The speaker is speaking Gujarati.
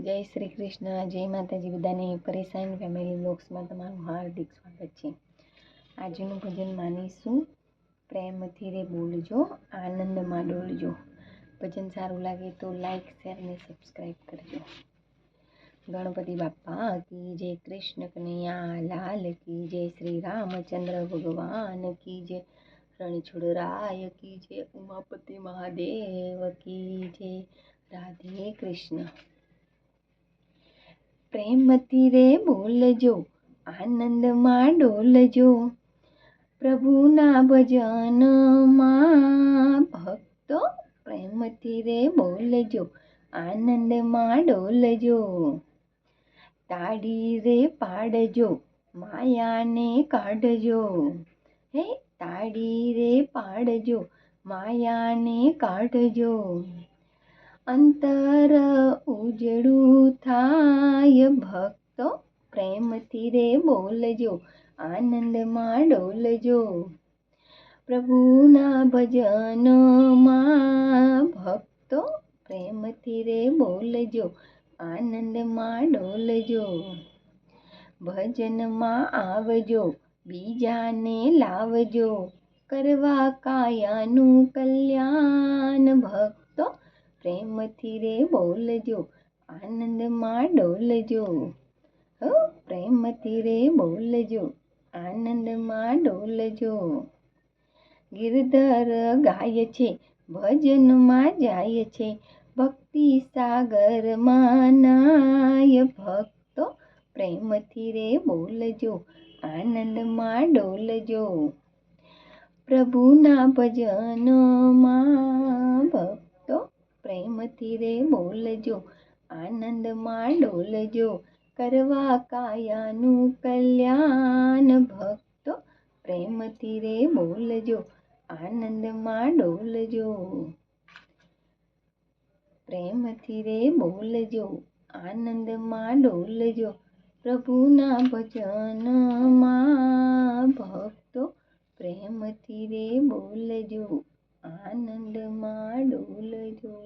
જય શ્રી કૃષ્ણ. જય માતાજી. બધાને પરેશાન ફેમિલી બ્લોગ્સમાં તમારું હાર્દિક સ્વાગત છે. આજનું ભજન માનીશું. પ્રેમથી રે બોલજો, આનંદમાં ડોલજો. ભજન સારું લાગે તો લાઈક શેર અને સબસ્ક્રાઈબ કરજો. ગણપતિ બાપ્પા, કી જય કૃષ્ણ કનૈયા, લાલ કી જય શ્રી રામચંદ્ર ભગવાન, કી જય રણછોડરાય, કી જય ઉમાપતિ મહાદેવ, કી જય રાધે કૃષ્ણ. પ્રેમથી રે બોલજો, આનંદમાં ડોલજો. પ્રભુના ભજનમાં ભક્તો પ્રેમથી રે બોલજો, આનંદમાં ડોલજો. તાળી રે પાડજો, માયાને કાઢજો. હે, તાળી રે પાડજો, માયાને કાઢજો. અંતર ઉજળું થાય ભક્તો પ્રેમથી રે બોલજો આનંદમાં ડોલજો પ્રભુના ભજનમાં ભક્તો પ્રેમથી રે બોલજો આનંદમાં ડોલજો ભજનમાં આવજો બીજાને લાવજો કરવા કાયાનું કલ્યાણ ભક્તો પ્રેમથી રે બોલજો આનંદમાં ડોલજો. હો પ્રેમથી રે બોલજો. આનંદમાં ડોલજો. ગિરધર ગાય છે ભજનમાં જાય છે. ભક્તિ સાગરમાં નાય ભક્તો પ્રેમથી રે બોલજો. આનંદમાં ડોલજો. પ્રભુના ભજનમાં ભક્તો પ્રેમથી રે બોલજો. આનંદમાં ડોલજો કરવા કાયાનું કલ્યાણ. ભક્તો પ્રેમથી રે બોલજો આનંદમાં ડોલજો પ્રેમથી રે બોલજો આનંદમાં ડોલજો પ્રભુના ભજનમાં ભક્તો પ્રેમથી રે બોલજો આનંદમાં ડોલજો